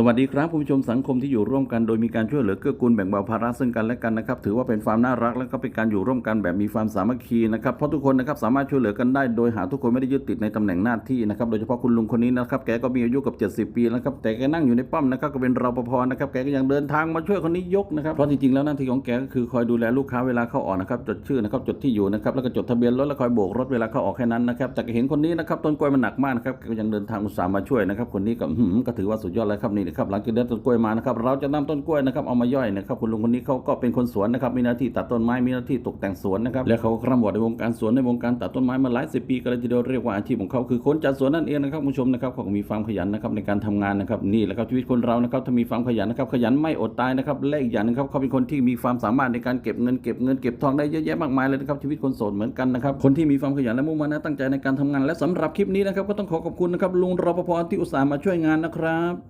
สวัสดีครับคุณผู้ชมสังคมที่อยู่ร่วมกันโดยมีการช่วยเหลือเกื้อกูลแบ่งเบาภาระซึ่งกันและกันนะครับถือว่าเป็นความน่ารักและก็เป็นการอยู่ร่วมกันแบบมีความสามัคคีนะครับเพราะทุกคนนะครับสามารถช่วยเหลือกันได้โดยหาทุกคนไม่ได้ยึดติดในตำแหน่งหน้าที่นะครับโดยเฉพาะคุณลุงคนนี้นะครับแกก็มีอายุกับ 70 ปีแล้วครับแต่แกนั่งอยู่ในป้อมนะครับก็เป็นรปภนะครับแกก็ยังเดินทางมาช่วยคนนี้ยกนะครับเพราะจริงๆแล้วหน้าที่ของแกก็คือคอยดูแลลูกค้าเวลาเข้าออกนะครับจดชื่อนะครับจดที่อยู่นะครับแล้วก็จดทะเบียนรถแล้วคอยโบกรถเวลาเข้าออกแค่นั้นนะครับแต่เห็นคนนี้นะครับต้นกล้วยมันหนักมากนะครับแกก็ยังเดินทางอุตส่าห์มาช่วยนะครับคนนี้ก็ก็ถือว่าสุดยอดเลยครับนี่นะครับหลังจากเดินต้นกล้วยมานะครับเราจะนำต้นกล้วยนะครับเอามาย่อยนะครับคุณลุงคนนี้เขาก็เป็นคนสวนนะครับมีหน้าที่ตัดต้นไม้มีหน้าที่ตกแต่งสวนนะครับและเขาก็คร่ำวอดในวงการสวนในวงการตัดต้นไม้มาหลายสิบปีก็เลยทีเดียวเรียกว่าอาชีพของเขาคือคนจัดสวนนั่นเองนะครับคุณผู้ชมนะครับเขาก็มีความขยันนะครับในการทำงานนะครับนี่แหละครับชีวิตคนเรานะครับถ้ามีความขยันนะครับขยันไม่อดตายนะครับและอีกอย่างนึงครับเขาเป็นคนที่มีความสามารถในการเก็บเงินเก็บเงินเก็บทองได้เยอะแยะมากมายเลยนะครับชีวิตคนโสดเหมือนกันนะครับคนที่มีความขยันและมุ่งมั่นตั้งใจในการทำงานและสำหรับคลิปนี้นะครับก็ต้องขอขอบคุณนะครับลุงรปภที่อุตส่าห์มาช่วยงานนะครับ